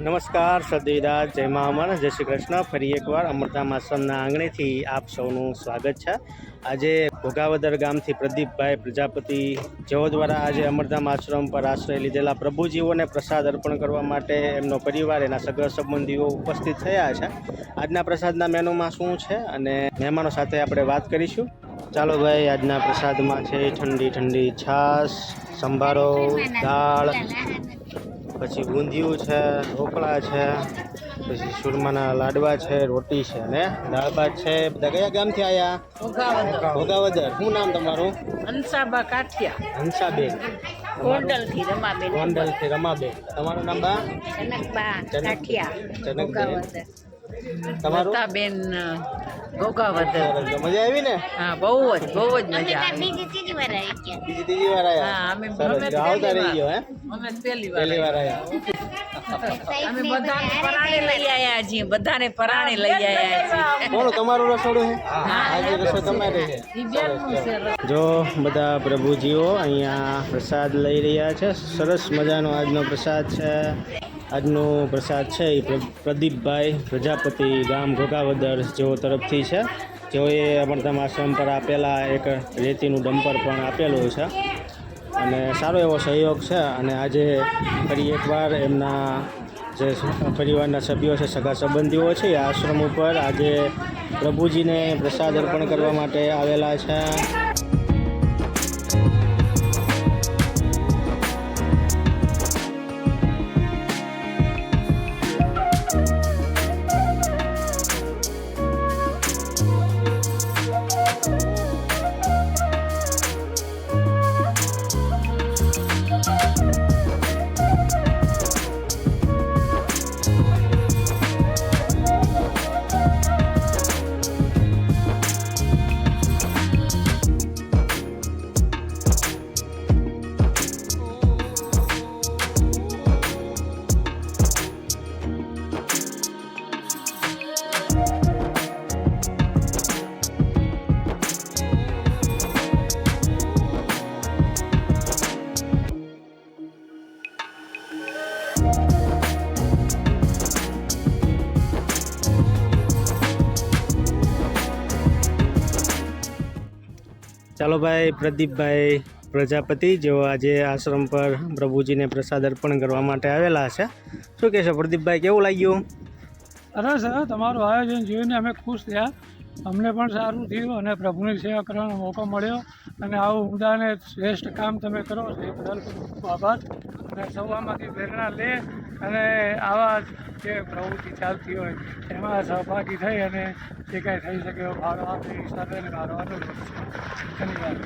નમસ્કાર સદવિદા જય મહામન જય શ્રી કૃષ્ણ. ફરી એકવાર અમૃતા આશ્રમના આંગણેથી આપ સૌનું સ્વાગત છે. આજે ભોગાવદર ગામથી પ્રદીપભાઈ પ્રજાપતિ જેઓ દ્વારા આજે અમરધામ આશ્રમ પર આશ્રય લીધેલા પ્રભુજીઓને પ્રસાદ અર્પણ કરવા માટે એમનો પરિવાર, એના સગા સંબંધીઓ ઉપસ્થિત થયા છે. આજના પ્રસાદના મેનુમાં શું છે અને મહેમાનો સાથે આપણે વાત કરીશું. ચાલો ભાઈ, આજના પ્રસાદમાં છે ઠંડી ઠંડી છાશ, સંભારો, દાળ. પછી ઊંધિયું છે ઢોકળા છે પછી સુરમાના લાડવા છે રોટી છે ને દાળ ભાત છે. બધા કયા ગામથી આવ્યા ભોગાવદર. શું નામ તમારું? હંસાબા કાઠિયા. હંસાબેન. ગોંડલથી રમાબેન. ગોંડલથી રમાબેન. તમારું નામ બા? જનકબા જનક- કાઠિયા. જનકબેન. તમારું? લતાબેન ભોગાવદર મજા આવી ને? હા બહુ જ બહુ જ મજા આવી. બીજી ત્રીજી વાર હા અમે સરસ આવતા રહી ગયો હે? અમે પહેલી વાર પહેલી વાર આવ્યા અમે બધાને પરાણે લઈ આવ્યા છીએ બધાને પરાણે લઈ આવ્યા છીએ. કોણ તમારું રસોડું છે? આજે રસોઈ તમારી છે. જો બધા પ્રભુજીઓ અહીંયા પ્રસાદ લઈ રહ્યા છે. સરસ મજાનો આજનો પ્રસાદ છે. આજનો પ્રસાદ છે એ પ્ર- પ્રદીપભાઈ પ્રજાપતિ ગામ ઘોઘાવદર જેઓ તરફથી છે. જેઓએ અમરધામ આશ્રમ પર આપેલા એક રેતીનું ડમ્પર પણ આપેલું છે. અને સારો એવો સહયોગ છે અને આજે ફરી એકવાર એમના જે પરિવારના સભ્યો છે, સગા સંબંધીઓ છે, એ આશ્રમ ઉપર આજે પ્રભુજીને પ્રસાદ અર્પણ કરવા માટે આવેલા છે. ચાલો ભાઈ, પ્રદીપભાઈ પ્રજાપતિ, જેઓ આજે આશ્રમ પર પ્રભુજીને પ્રસાદ અર્પણ કરવા માટે આવેલા છે. શું કહેશો પ્રદીપભાઈ, કેવું લાગ્યું? સરસ સરસ તમારું આયોજન જોઈને અમે ખુશ થયા. અમને પણ સારું થયું અને પ્રભુની સેવા કરવાનો મોકો મળ્યો. અને આવું ઉમદાને શ્રેષ્ઠ કામ તમે કરો છો, એ બદલ આભાર. અને સૌ પ્રેરણા લે અને આવા જે પ્રવૃત્તિ ચાલતી હોય, એમાં સહભાગી થઈ અને જે કાંઈ થઈ શકે એવો ફાળો આપે એ સાથે ફાળો આપેલો છે. ધન્યવાદ.